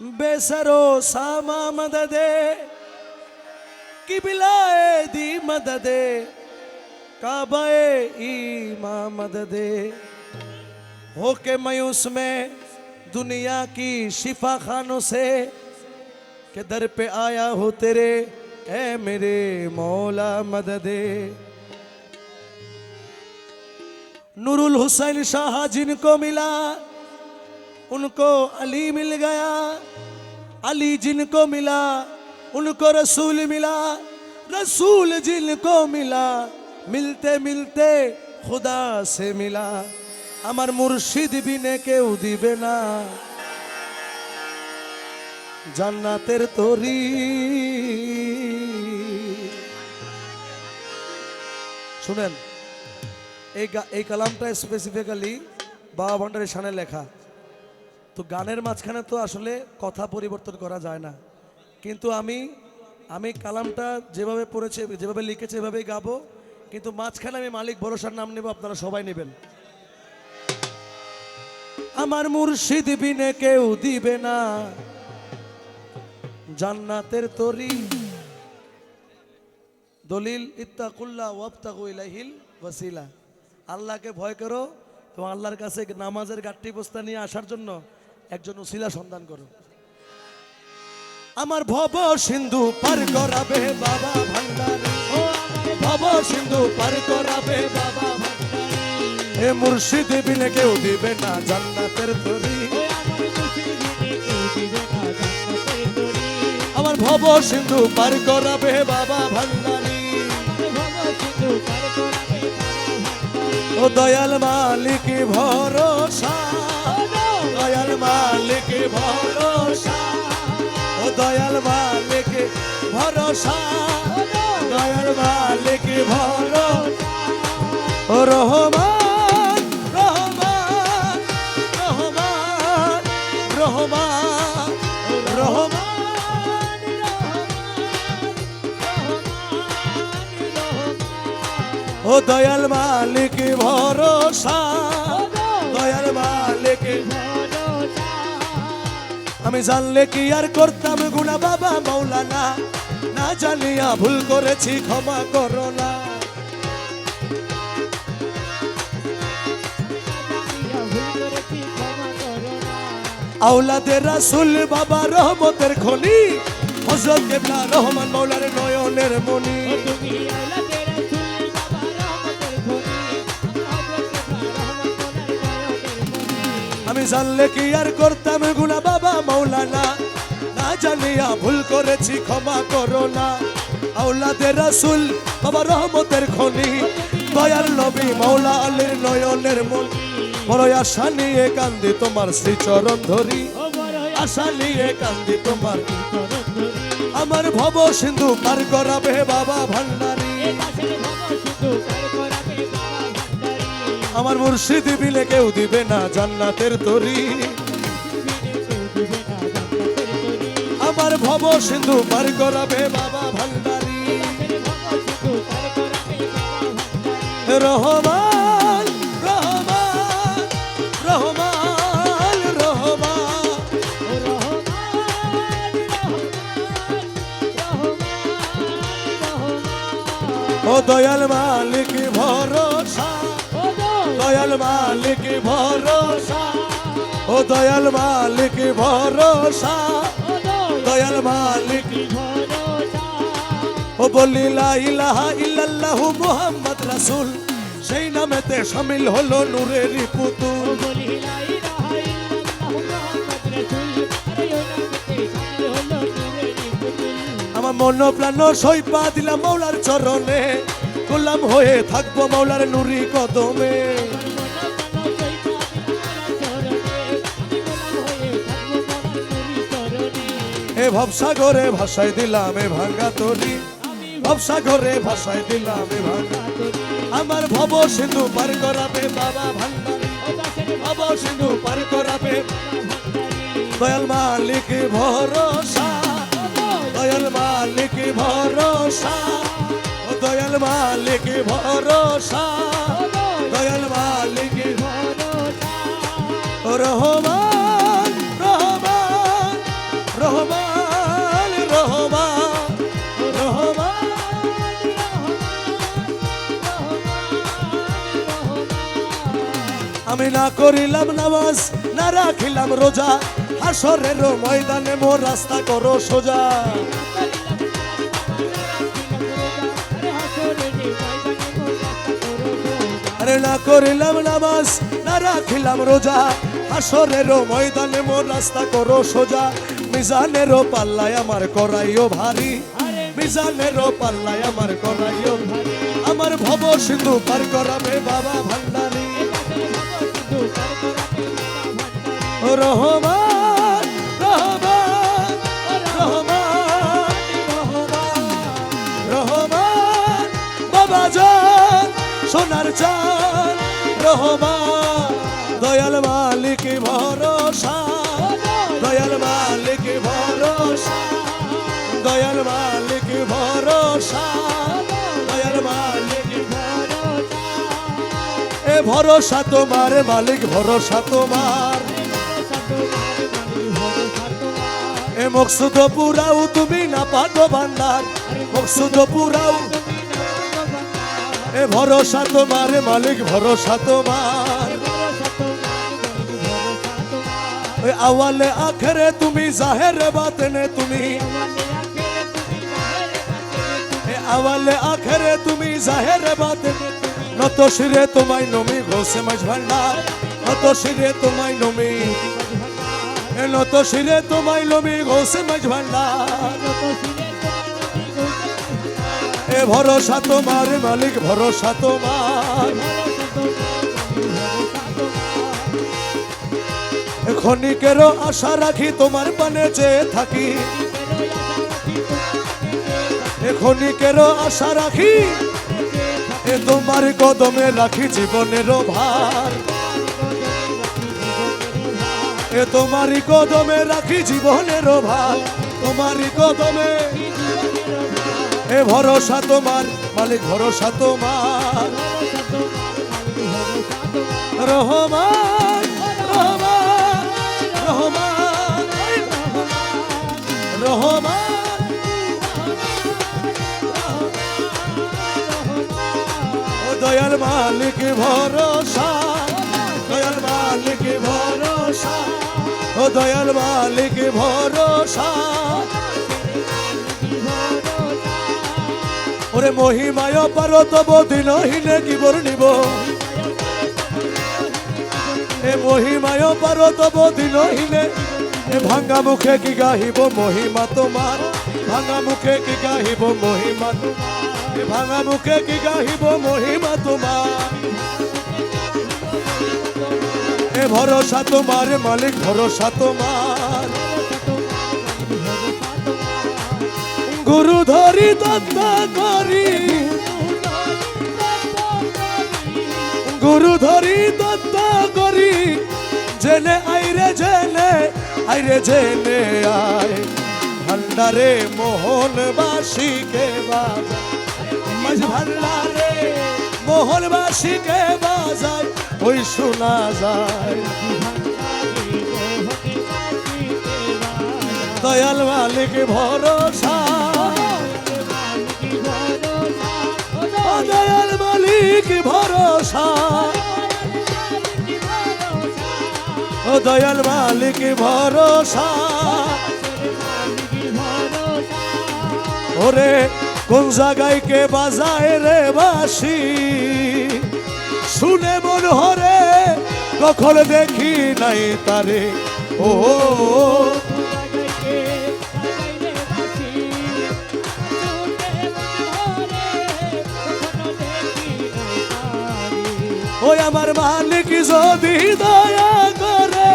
बेसरो सामा मददे, किबिलाए दी मददे, काबाए ईमा मददे। होके मायूस में दुनिया की शिफा खानों से, के दर पे आया हो तेरे ए मेरे मौला मददे। नूरुल हुसैन शाह जिनको मिला उनको अली मिल गया अली जिनको मिला उनको रसूल मिला रसूल जिनको मिला मिलते मिलते खुदा से मिला আমার মুর্শিদ বিনে কেউ দিবে না জান্নাতের তরি শুনেন এই গা- এই কালামটা স্পেসিফিক্যালি বাবা ভান্ডারের সানে লেখা তো গানের মাঝখানে তো আসলে কথা পরিবর্তন করা যায় না। কিন্তু আমি আমি কালামটা যেভাবে পড়েছে, যেভাবে লিখেছে এভাবেই গাবো। কিন্তু মাঝখানে আমি মালিক ভরসার নাম নেব, আপনারা সবাই নেবেন। আমার মুর্শিদ বিনে কেউ দিবে না। জান্নাতের তরি। দলিল ইত্তাকুল্লাহ ওয়াবতাগু ইলাইহিল ওয়াসিলা। আল্লাহকে ভয় করো এবং আল্লাহর কাছে নামাজের গাঠটি বস্তা নিয়ে আসার জন্য একজন উসিলা সন্ধান করো। আমার ভব সিন্ধু পার করাবে বাবা ভান্ডারি। ভব সিন্ধু পার করাবে বাবা এ মুর্শিদ বিনে কেউ দিবে না জান্নাতের তরি। আমার ভব সিন্ধু পার করাবে বাবা ভান্ডারি। ও দয়াল মালিক ভরসা। দয়াল মালিক, ভরসা। ও দয়াল মালিক, ভরসা। দয়াল মালিক, ভরসা। ও রহমান রহমান রহমান রহমান রহমান ও দয়াল মালিক, ভরসা। দয়াল মালিক আমি জানলে কি আর করতাম গুণা বাবা মৌলানা না জানিয়া ভুল করেছি, ক্ষমা করো না। আউলাদের রাসুল বাবা রহমতের খনি হজরত কেবলা রহমান মৌলার নয়নের মনি আমি জানলে কি আর করতাম? গুণা বাবা মৌলানা, না জানিয়া ভুল করেছি, ক্ষমা করো না। আউলাদের রাসুল বাবা রহমতের খনি, দয়াল নবী মৌলা আলীর নয়নের মন বড় আশা নিয়ে কান্দি তোমার শ্রীচরণ ধরি। আশা নিয়ে কান্দি তোমার আমার ভব সিন্ধু পার করাবে বাবা ভান্ডারি। আমার মুর্শিদ বিলে কেউ দিবে না জান্নাতের তরি। আমার ভব সিন্ধু পার করাবে বাবা ভান্ডারি। রহমান রহমান রহমান রহমান। ও দয়াল ভরসা দয়াল মালিক ভরসা ও দয়াল মালিক ভরসা দয়াল মালিক ও বলি লা ইলাহা ইল্লাল্লাহু মুহাম্মদ রাসূল সেই নামেতে শামিল হলো নূরের পুতুল। আমার মন প্রাণ সইপা দিলাম মৌলার চরণে গোলাম হয়ে থাকব মৌলার নুরি কদমে। এ ভবসাগরে ভাষায় দিলাম এ ভাঙ্গা তরি ভবসাগরে ভাষায় দিলাম এ ভাঙ্গা আমার ভব সিন্ধু পার করাবে বাবা ভান্ডারি। ভব সিন্ধু পার করাবে দয়াল মালিক ভরসা। দয়াল মালিক ভরসা। দয়াল মালিক ভরসা। দয়াল মালিক রহমান রহমান। না করিলাম নামাজ, না রাখিলাম রোজা। হাসরের ময়দানে মোর রাস্তা করো সোজা। আরে না করিলাম নামাজ, না রাখিলাম রোজা। হাসরের ময়দানে মোর রাস্তা করো সোজা। মিজানেরও পাল্লায় আমার করাইও ভারী। মিজানেরও পাল্লায় আমার করাইও আমার ভব সিন্ধু পার করাবে বাবা ভান্ডারী। দয়াল মালিক ভরসা, দয়াল মালিক ভরসা, দয়াল মালিক ভরসা, দয়াল মালিক এ ভরসা তোমার, মালিক ভরসা তোমার। এ মকসুদ পুরাও তুমি না পাঠো ভান্ডার, মকসুদ পুরাও। এ ভরসা তোমার, মালিক, ভরসা তোমার। ওই আওয়ালে আখেরে তুমি, জাহেরে বাতেনে তুমি। আওয়ালে আখেরে তুমি, জাহেরে বাতেনে নত শিরে তোমায় নমি ঘোষে মাঝ ভান্ডার, নত শিরে তোমায় নমি এ নত শিরে তোমায় নমি ঘোষে মাঝ ভান্ডার। এ ভরসা তোমার মালিক, ভরসা তোমার। ক্ষণিকেরও আশা রাখি তোমার পানে চেয়ে থাকি। ক্ষণিকেরও আশা রাখি তোমার কদমে রাখি জীবনেরও ভার। এ তোমারই কদমে রাখি জীবনেরও ভার তোমারই কদমে। এ ভরসা তোমার, মালিক, ভরসা তোমার। রহমান রহমান রহমান রহমান। দয়াল মালিক, ভরসা। দয়াল মালিক ভরসা। ওরে মহিমায় পারো তব দিনহীনে কি বর্ণিব এ মহিমায় পারো তব দিনহীনে এ ভাঙ্গা মুখে কি গাহিব মহিমা তোমার? ভাঙ্গা মুখে কি গাহিব মহিমা তোমার? এ ভাঙ্গা মুখে কি গাহিব মহিমা তোমার? এ ভরসা, তোমার মালিক ভরসা তোমার। গুরু ধরি, দত্ত করি গুরু ধরি, দত্ত করি। জেনে আইরে জেনে আইরে জেনে আয়। ভান্ডারে মোহনবাসীকে বাজা মাঝ ভান্ডারে মোহনবাসীকে বাজায়? ওই শোনা যায়। দয়াল মালিক ভরসা। দয়াল মালিক ভরসা। ও দয়াল মালিক ভরসা। ওরে কোন জায়গায় কে বাজায় রে বাসি? শুনে মন হরে কখন দেখি নাই তারে। ও, ওই আমার মালিক যদি দয়া করে,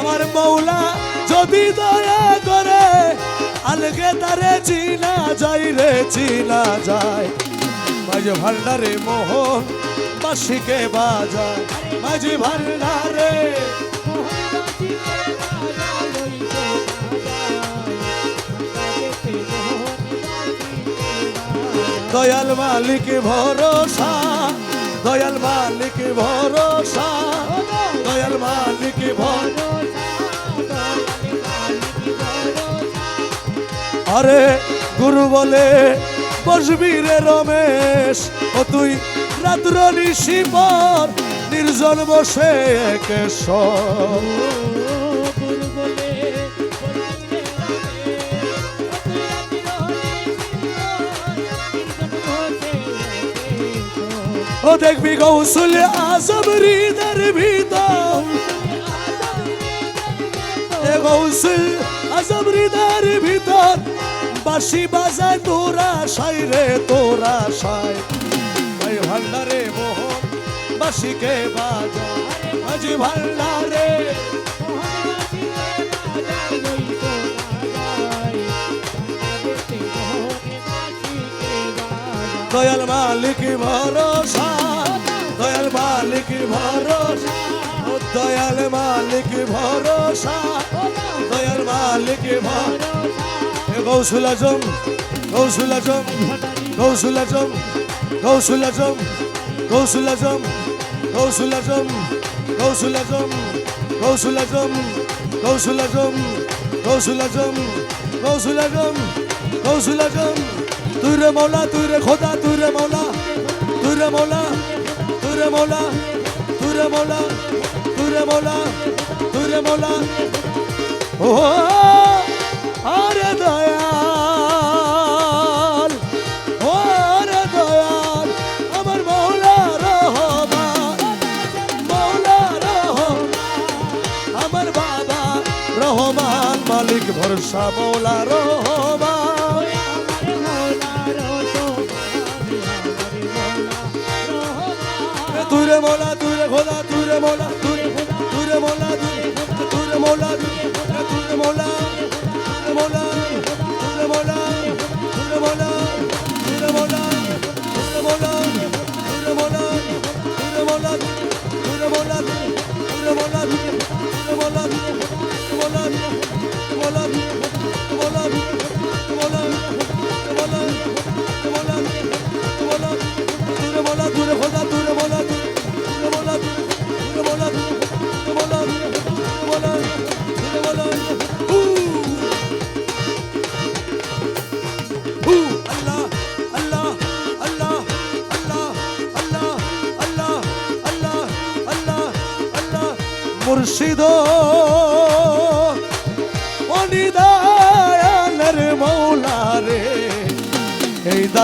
আমার মৌলা যদি দয়া করে, আলগে তারে চিনা যাই রে, চিনা যায়। মাঝে ভান্ডারে মোহন বাসিকে বাজায়। মাঝে ভান্ডারে দয়াল মালিক ভরসা, দয়াল মালিক ভরসা, দয়াল মালিক ভরসা। আরে গুরু বলে বসবি রে রমেশ, ও তুই রাত্র নিশি পর নির্জন বসে কেশর। ও দেখবি গৌসুল আজম হৃদের ভিতর। গৌসুল আজম হৃদের ভিতর। বাসি বাজায় তোরা সাই রে, তোরা সাই ভাই ভান্ডারে মোহন বাসিকে বাজা মাঝি ভান্ডারে দয়াল মালিক ভরসা, দয়াল মালিক ভরসা দয়াল মালিক ভরসা, দয়াল মালিক ভরসা। গৌসুল আজম গৌসুল আজম গৌসুল আজম গৌসুল আজম গৌসুল আজম গৌসুল আজম গৌসুল আজম গৌসুল আজম গৌসুল আজম গৌসুল আজম গৌসুল আজম গৌসুল আজম তুই রে মৌলা তুই রে খোদা তুই রে মৌলা তুই রে মৌলা তুই রে মৌলা তুই রে মৌলা তুই রে মৌলা তুই রে মৌলা ও আরে দয়াল রহমান মালিক ভরসা মৌলা রহমান তুই রে মৌলা তুই রে খোদা তুই রে মৌলা তুই রে তুই রে মৌলা তুই রে মৌলা তুই রে মৌলা তুই রে মৌলা তুই রে মৌলা তুই রে মৌলা তুই রে মৌলা তুই রে মৌলা তুই রে মৌলা তুই রে মৌলা তুই রে মৌলা তুই রে মৌলা তুই রে মৌলা তুই রে মৌলা মুর্শিদ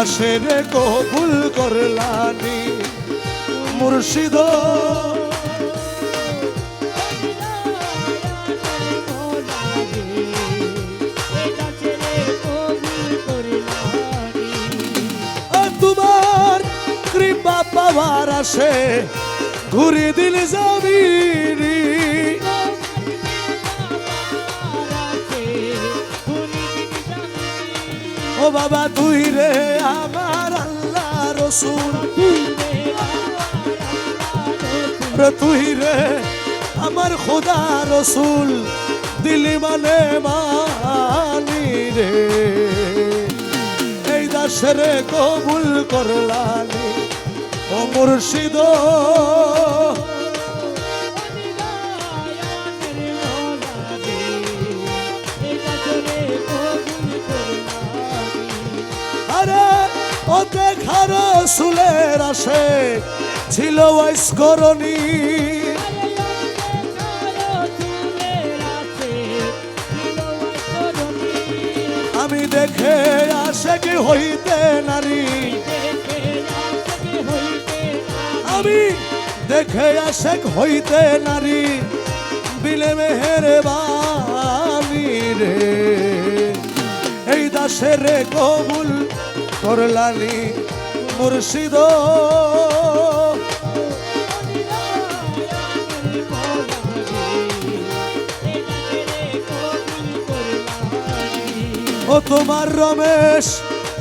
এই দাসের কবুল করলানি মুর্শিদ। তোমার কৃপা পাওয়ার আসে ঘুরে দিল জমিনি ও বাবা, তুই রে আমার আল্লাহ রসুল। তুই রে আমার খোদা রসুল। দিলি মানে মানি রে। এই দাসরে কবুল করলানি। ও মুর্শিদ। ও দেখার সুলের আসে, ছিল ওয়াইস্করণী আমি দেখে আসে কি হইতে নারী। আমি দেখে আসে হইতে নারী। বিলে মেহের বাণী রে। এই দাসের কবুল করলানি মুর্শিদ। ও তোমার রমেশ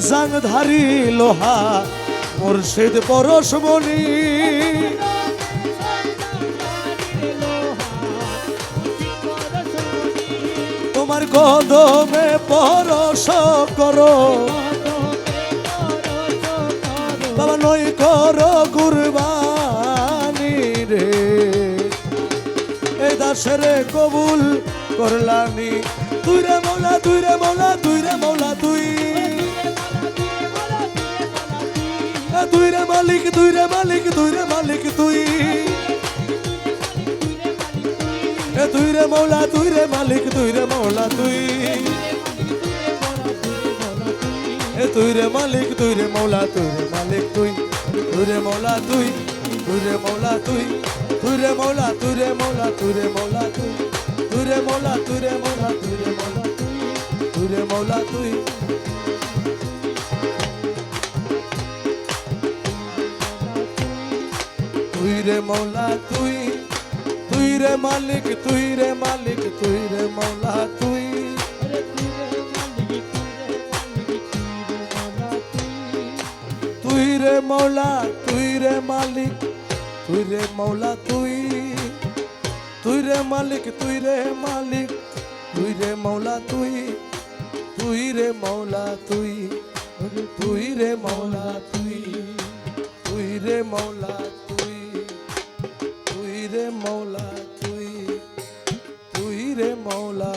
জাংধারি লোহা মুর্শিদ পরশমণি। তোমার কদমে পরশ করো। নই করো কুরবানি রে। এই দাসরে কবুল করলানি। তুই রে মৌলা, তুই রে মৌলা, তুই রে মৌলা, তুই। এ এ তুই রে মালিক, তুই রে মালিক, তুই রে মালিক, তুই। তুই রে মৌলা, তুই রে মালিক, তুই রে মৌলা, তুই। এ তুই রে মালিক তুই রে মৌলা তুই রে মালিক তুই তুই রে মৌলা তুই তুই রে মৌলা তুই তুই রে মৌলা তুই রে মৌলা তুই রে মৌলা তুই তুই রে মৌলা তুই রে মৌলা তুই রে মৌলা তুই রে মৌলা তুই তুই রে মৌলা তুই তুই রে মালিক তুই রে মালিক তুই রে মৌলা তুই রে মৌলা তুই রে মালিক তুই রে মৌলা তুই। তুই রে মালিক তুই রে মালিক তুই রে মৌলা তুই। তুই রে মৌলা তুই তুই রে মৌলা তুই। তুই রে মৌলা তুই তুই রে মৌলা তুই। তুই রে মৌলা